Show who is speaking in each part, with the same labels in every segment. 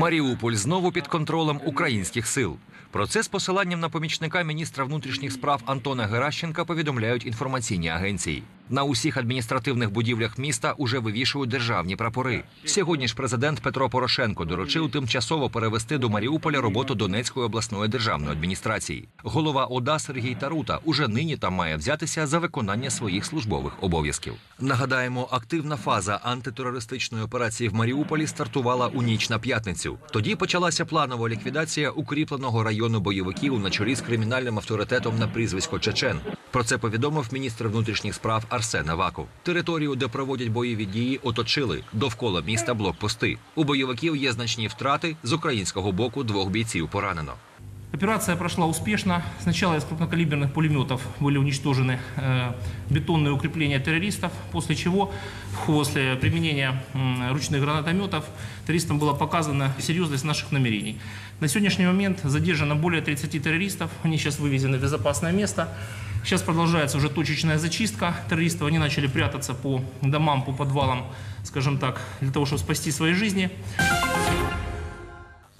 Speaker 1: Маріуполь знову під контролем українських сил. Про це з посиланням на помічника міністра внутрішніх справ Антона Геращенка повідомляють інформаційні агенції. На усіх адміністративних будівлях міста уже вивішують державні прапори. Сьогодні ж президент Петро Порошенко доручив тимчасово перевести до Маріуполя роботу Донецької обласної державної адміністрації. Голова ОДА Сергій Тарута уже нині там має взятися за виконання своїх службових обов'язків. Нагадаємо, активна фаза антитерористичної операції в Маріуполі стартувала у ніч на п'ятницю. Тоді почалася планова ліквідація укріпленого району бойовиків на чолі з кримінальним авторитетом на прізвисько Чечен. Про це повідомив міністр внутрішніх справ Арсен Аваков. Територію, де проводять бойові дії, оточили довкола міста блокпости. У бойовиків є значні втрати з українського боку двох бійців поранено.
Speaker 2: Операция прошла успешно. Сначала из крупнокалиберных пулеметов были уничтожены э, бетонные укрепления террористов, после чего после применения ручных гранатометов террористам была показана серьезность наших намерений. На сегодняшний момент задержано более 30 террористов, они сейчас вывезены в безопасное место. Сейчас продолжается уже точечная зачистка террористов, они начали прятаться по домам, по подвалам, скажем так, для того, чтобы спасти свои жизни.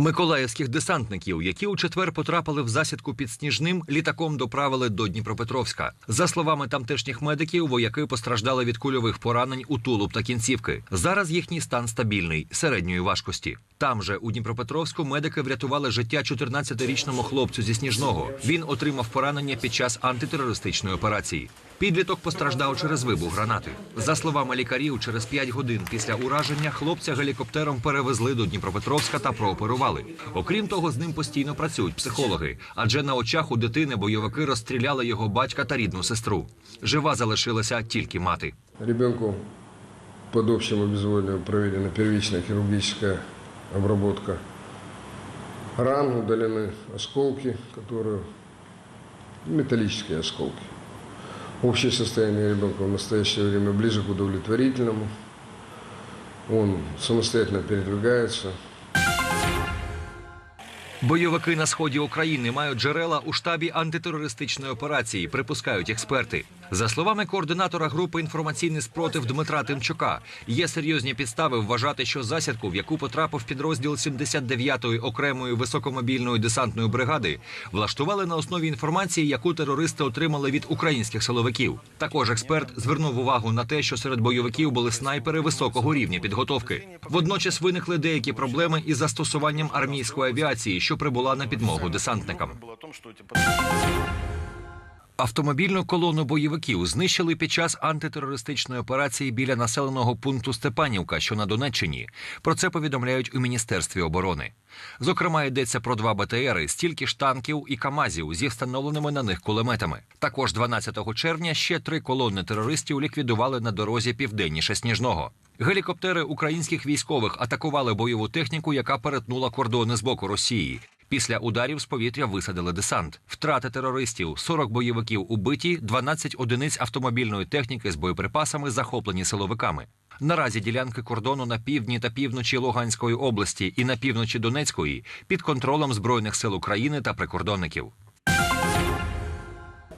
Speaker 1: Миколаївських десантників, які у четвер потрапили в засідку під сніжним, літаком доправили до Дніпропетровська. За словами тамтешніх медиків, вояки постраждали від кульових поранень у тулуб та кінцівки. Зараз їхній стан стабільний, середньої важкості. Там же у Дніпропетровську медики врятували життя 14-річному хлопцю зі сніжного. Він отримав поранення під час антитерористичної операції. Підліток постраждав через вибух гранати. За словами лікарів, через 5 годин після ураження хлопця гелікоптером перевезли до Дніпропетровська та прооперували. Окрім того, з ним постійно працюють психологи, адже на очах у дитини бойовики розстріляли його батька та рідну сестру. Жива залишилася тільки мати.
Speaker 3: Ребенку под общим обезвоживанием проведена первичная хирургическая обработка ран, удалены осколки, которые металлические осколки. Общее состояние ребенка в настоящее время ближе к удовлетворительному. Он самостоятельно передвигается,
Speaker 1: Бойовики на сході України мають джерела у штабі антитерористичної операції, припускають експерти. За словами координатора групи інформаційний спротив Дмитра Тимчука, є серйозні підстави вважати, що засідку, в яку потрапив підрозділ 79-ї окремої високомобільної десантної бригади, влаштували на основі інформації, яку терористи отримали від українських силовиків. Також експерт звернув увагу на те, що серед бойовиків були снайпери високого рівня підготовки. Водночас виникли деякі проблеми із застосуваннням армійської авіації, що прибула на підмогу десантникам.
Speaker 4: что
Speaker 1: Автомобільну колону бойовиків знищили під час антитерористичної операції біля населеного пункту Степанівка, що на Донеччині. Про це повідомляють у міністерстві оборони. Зокрема, йдеться про два БТРи, стільки ж танків і камазів зі встановленими на них кулеметами. Також 12 червня ще три колони терористів ліквідували на дорозі південніше сніжного. Гелікоптери українських військових атакували бойову техніку, яка перетнула кордони з боку Росії. Після ударів з повітря висадили десант. Втрати терористів 40 бойовиків убиті, 12 одиниць автомобільної техніки з боєприпасами захоплені силовиками. Наразі ділянки кордону на півдні та півночі Луганської області і на півночі Донецької під контролем збройних сил України та прикордонників.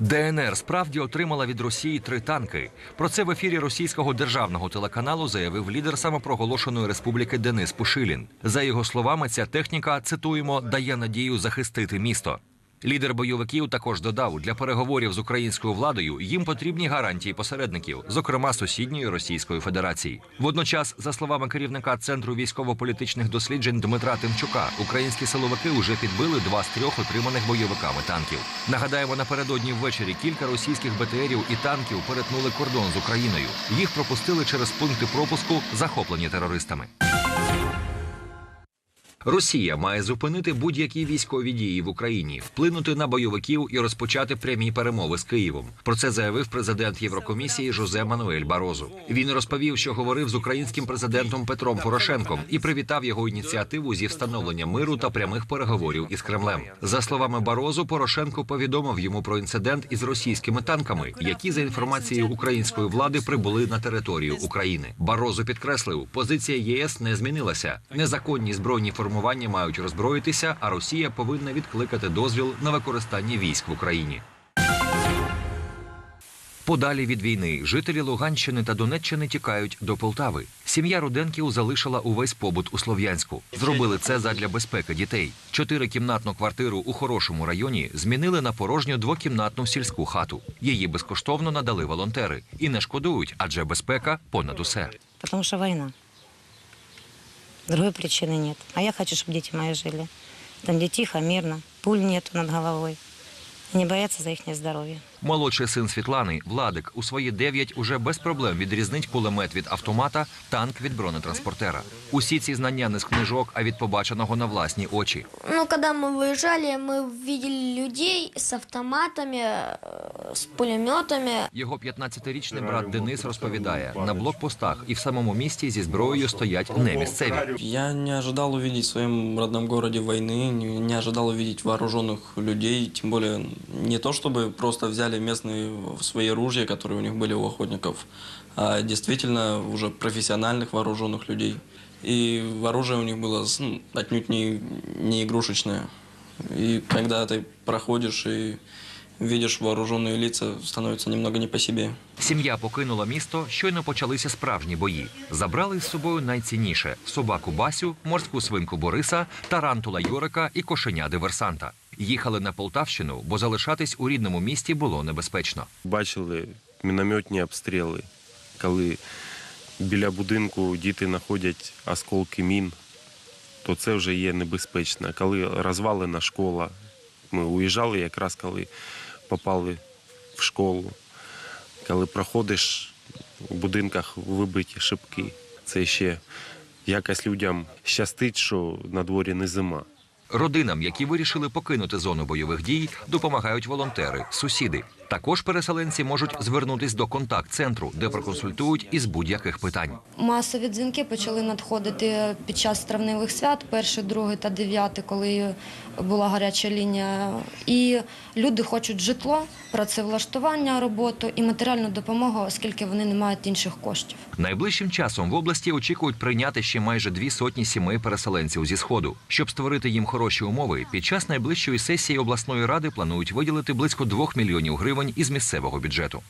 Speaker 1: ДНР справді отримала від Росії три танки. Про це в ефірі російського державного телеканалу заявив лідер самопроголошеної республіки Денис Пушилін. За його словами, ця техніка цитуємо дає надію захистити місто. Лідер бойовиків також додав, для переговорів з українською владою їм потрібні гарантії посередників, зокрема сусідньої Російської Федерації. Водночас, за словами керівника центру військово-політичних досліджень Дмитра Тимчука, українські силовики вже підбили два з трьох отриманих бойовиками танків. Нагадаємо, напередодні ввечері кілька російських БТРів і танків перетнули кордон з Україною. Їх пропустили через пункти пропуску, захоплені терористами. Росія має зупинити будь-які військові дії в Україні, вплинути на бойовиків і розпочати прямі перемови з Києвом. Про це заявив президент Єврокомісії Жозе Мануель Барозу. Він розповів, що говорив з українським президентом Петром Порошенком і привітав його ініціативу зі встановлення миру та прямих переговорів із Кремлем. За словами Барозу, Порошенко повідомив йому про інцидент із російськими танками, які за інформацією української влади прибули на територію України. Барозу підкреслив, позиція ЄС не змінилася. Незаконні збройні формування мають роззброїтися, а Росія повинна відкликати дозвіл на використання військ в Україні. Подалі від війни жителі Луганщини та Донеччини тікають до Полтави. Сім'я Руденків залишила увесь побут у Слов'янську. Зробили це задля безпеки дітей. Чотирикімнатну квартиру у хорошому районі змінили на порожню двокімнатну сільську хату. Її безкоштовно надали волонтери і не шкодують, адже безпека понад усе.
Speaker 4: Потому что война. Другой причины нет. А я хочу, чтобы дети мои жили. Там где тихо, мирно, пуль нету над головой. Не боятся за их здоровье.
Speaker 1: Молодший син Світлани, Владик, у свої дев'ять уже без проблем відрізнить кулемет від автомата, танк від бронетранспортера. Усі ці знання не з книжок, а від побаченого на власні очі.
Speaker 5: Ну, когда мы выезжали, мы видели людей с автоматами, э, с пулеметами.
Speaker 1: Його 15-річний брат Денис розповідає, на блокпостах і в самому місті зі зброєю стоять не місцеві.
Speaker 6: Я не ожидал увидеть в своем родном городе войны, не не ожидал увидеть вооруженных людей, тем более не то чтобы просто взяли местные в свои ружья, которые у них были у охотников, а действительно уже профессиональных вооруженных людей. И оружие у них было с- ну, отнюдь не, не игрушечное. И когда ты проходишь и видишь вооруженные лица, становится немного не по себе.
Speaker 1: Сім'я покинула місто, щойно почалися справжні бої. Забрали з собою найцінніше собаку Басю, морську свинку Бориса, тарантула Юрика і кошеня диверсанта. Їхали на Полтавщину, бо залишатись у рідному місті було небезпечно.
Speaker 7: Бачили мінометні обстріли, коли біля будинку діти знаходять осколки мін, то це вже є небезпечно. Коли розвалена школа, ми уїжджали якраз коли попали в школу. Коли проходиш у будинках вибиті шибки, це ще якось людям щастить, що на дворі не зима.
Speaker 1: Родинам, які вирішили покинути зону бойових дій, допомагають волонтери, сусіди. Також переселенці можуть звернутись до контакт-центру, де проконсультують із будь-яких питань.
Speaker 8: Масові дзвінки почали надходити під час травневих свят, перший, другий та дев'ятий, коли була гаряча лінія. І люди хочуть житло, працевлаштування, роботу і матеріальну допомогу, оскільки вони не мають інших коштів.
Speaker 1: Найближчим часом в області очікують прийняти ще майже дві сотні сімей переселенців зі сходу. Щоб створити їм хороші умови, під час найближчої сесії обласної ради планують виділити близько 2 мільйонів гривень із місцевого бюджету.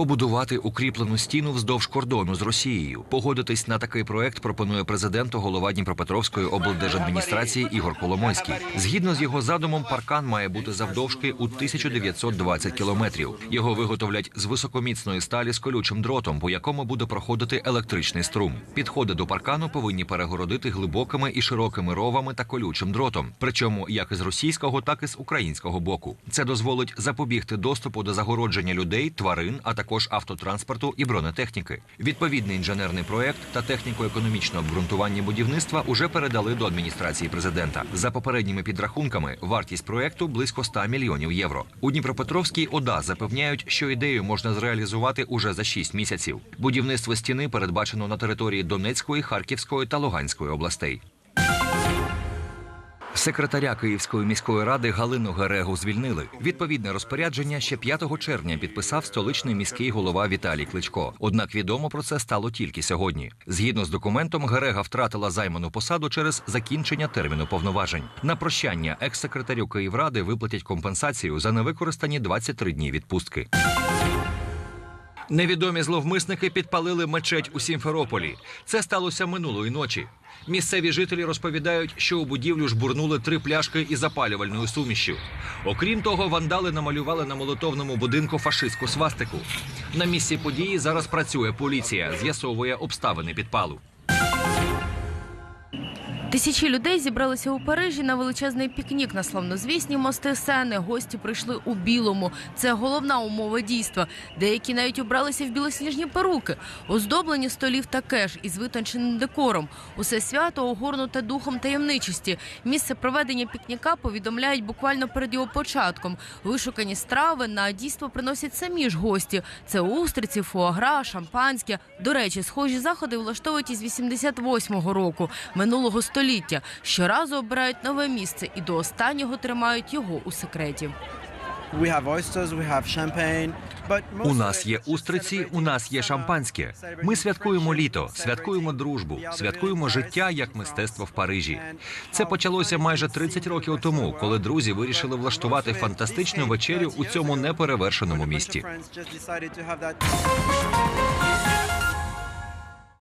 Speaker 1: Побудувати укріплену стіну вздовж кордону з Росією. Погодитись на такий проект пропонує президенту голова Дніпропетровської облдержадміністрації Ігор Коломойський. Згідно з його задумом, паркан має бути завдовжки у 1920 кілометрів. Його виготовлять з високоміцної сталі з колючим дротом, по якому буде проходити електричний струм. Підходи до паркану повинні перегородити глибокими і широкими ровами та колючим дротом, причому як із російського, так і з українського боку. Це дозволить запобігти доступу до загородження людей, тварин, а також автотранспорту і бронетехніки. Відповідний інженерний проект та техніко-економічне обґрунтування будівництва уже передали до адміністрації президента. За попередніми підрахунками, вартість проекту близько 100 мільйонів євро. У Дніпропетровській ОДА запевняють, що ідею можна зреалізувати уже за 6 місяців. Будівництво стіни передбачено на території Донецької, Харківської та Луганської областей. Секретаря Київської міської ради Галину Герегу звільнили. Відповідне розпорядження ще 5 червня підписав столичний міський голова Віталій Кличко. Однак відомо про це стало тільки сьогодні. Згідно з документом, Герега втратила займану посаду через закінчення терміну повноважень. На прощання екс-секретарю Київради виплатять компенсацію за невикористані 23 дні відпустки. Невідомі зловмисники підпалили мечеть у Сімферополі. Це сталося минулої ночі. Місцеві жителі розповідають, що у будівлю жбурнули три пляшки із запалювальною сумішю. Окрім того, вандали намалювали на молотовному будинку фашистську свастику. На місці події зараз працює поліція, з'ясовує обставини підпалу.
Speaker 9: Тисячі людей зібралися у Парижі на величезний пікнік на славнозвісні мости Сени. Гості прийшли у білому. Це головна умова дійства. Деякі навіть убралися в білосніжні перуки. Оздоблені столів таке ж із витонченим декором. Усе свято огорнуте духом таємничості. Місце проведення пікніка повідомляють буквально перед його початком. Вишукані страви на дійство приносять самі ж гості. Це устриці, фуагра, шампанське. До речі, схожі заходи влаштовують із 88-го року минулого століття. Щоразу обирають нове місце і до останнього тримають його у секреті.
Speaker 1: У нас є устриці, у нас є шампанське. Ми святкуємо літо, святкуємо дружбу, святкуємо життя як мистецтво в Парижі. Це почалося майже
Speaker 10: to
Speaker 1: 30 років тому, коли друзі вирішили влаштувати фантастичну вечерю у цьому неперевершеному місті.